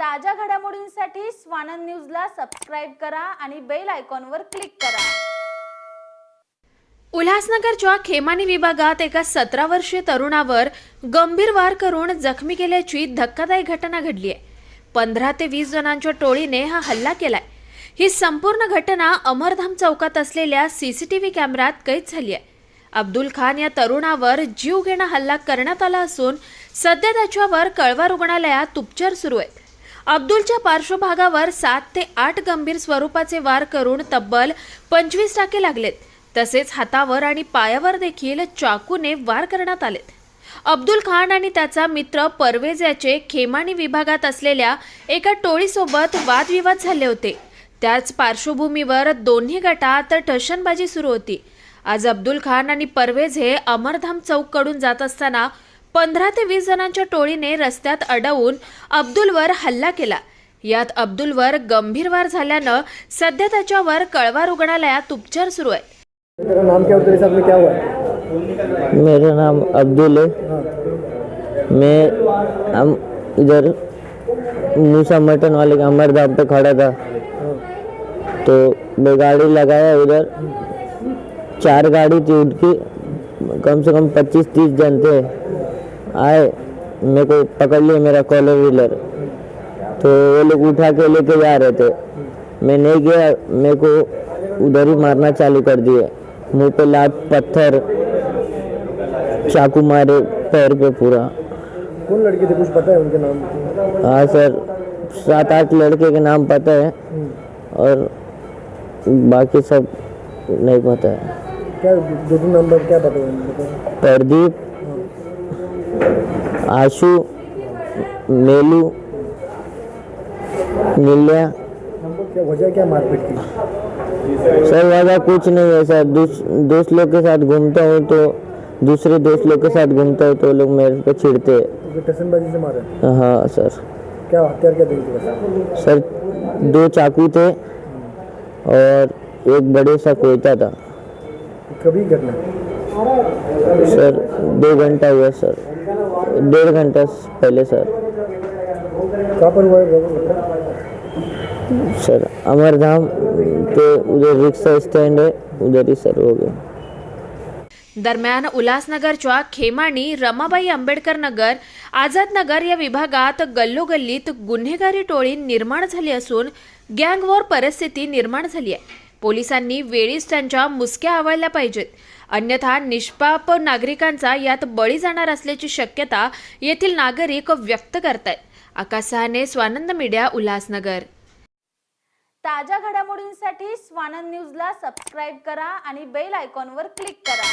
ताज्या घडामोडींसाठी स्वानंद न्यूजला सबस्क्राईब करा आणि बेल आयकॉनवर क्लिक करा. उल्हासनगरच्या खेमानी विभागात एका सतरा वर्षीय तरुणावर गंभीर वार करून जखमी केल्याची धक्कादायक घटना घडली आहे. पंधरा ते वीस जणांच्या टोळीने हा हल्ला केलाय. ही संपूर्ण घटना अमरधाम चौकात असलेल्या सीसीटीव्ही कॅमेऱ्यात कैद झाली आहे. अब्दुल खान या तरुणावर जीवघेणा हल्ला करण्यात आला असून सध्या त्याच्यावर कळवा रुग्णालयात उपचार सुरू आहेत. अब्दुलच्या पार्श्वभागावर सात ते आठ गंभीर स्वरूपाचे वार करून तब्बल पंचवीस टाके लागलेत. तसेच हातावर आणि पायावर देखील चाकूने वार करण्यात आलेत. अब्दुल खान आणि त्याचा मित्र परवेज याचे खेमानी विभागात असलेल्या एका टोळीसोबत वादविवाद झाले होते. त्याच पार्श्वभूमीवर दोन्ही गटात टशनबाजी सुरू होती. आज अब्दुल खान आणि परवेज हे अमरधाम चौककडून जात असताना पंधरा ते वीस जणांच्या टोळीने रस्त्यात अडवून अब्दुलवर हल्ला केला. यात अब्दुलवर गंभीर वार झाल्यानं सध्या त्याच्यावर कळवा रुग्णालयात उपचार सुरू आहेत तेरा नाम क्या और तेरे साथ में क्या हुआ? है मेरा नाम अब्दुल है। मैं हम इधर मूसा मटन वाले के अमरधाम पे खड़ा था। तो मैं गाड़ी लगाया उधर। चार गाड़ी थी उनकी। कम से कम पच्चीस तीस जन थे। आए मेरे को पकड़ लिया मेरा कॉलर व्हीलर तो वो लोग उठा के लेके जा रहे थे। मैं नहीं गया मेरे को उधर ही मारना चालू कर दिए। मुँह पे लात पत्थर चाकू मारे पैर पे पूरा। कौन लड़के थे? कुछ पता है उनके नाम? हाँ सर सात आठ लड़के के नाम पता है। और बाकी सब नहीं पता है। क्या दो नंबर क्या पता है प्रदीप आशु मेलू नील्या वजह क्या मारपीट की सर वजह कुछ नहीं है सर। दोस्त लोग के साथ घूमता हूँ तो दूसरे दोस्त लोग के साथ घूमता हूँ तो लोग मेरे पे छिड़ते हैं। हाँ सर। क्या हथियार क्या थे सर, दो चाकू थे और एक बड़े सा कोयता था। कभी घटना सर दो घंटा हुआ सर। डेढ़ घंटा पहले सर। कहाँ पर हुआ है? सर अमरधाम के उधर रिक्शा स्टैंड है उधर ही सर हो गया। दरम्यान उल्हासनगरच्या खेमाणी रमाबाई आंबेडकर नगर आझाद नगर या विभागात गल्लोगल्लीत गुन्हेगारी टोळी निर्माण झाली असून गँगवॉर परिस्थिती निर्माण झाली आहे. पोलिसांनी वेळीच त्यांच्या मुसक्या आवळल्या पाहिजेत. अन्यथा निष्पाप नागरिकांचा यात बळी जाणार असल्याची शक्यता येथील नागरिक व्यक्त करतायत. आकाश सहाने स्वानंद मीडिया उल्हासनगर. ताज्या घडामोडींसाठी स्वानंद न्यूजला सबस्क्राईब करा आणि बेल आयकॉनवर क्लिक करा.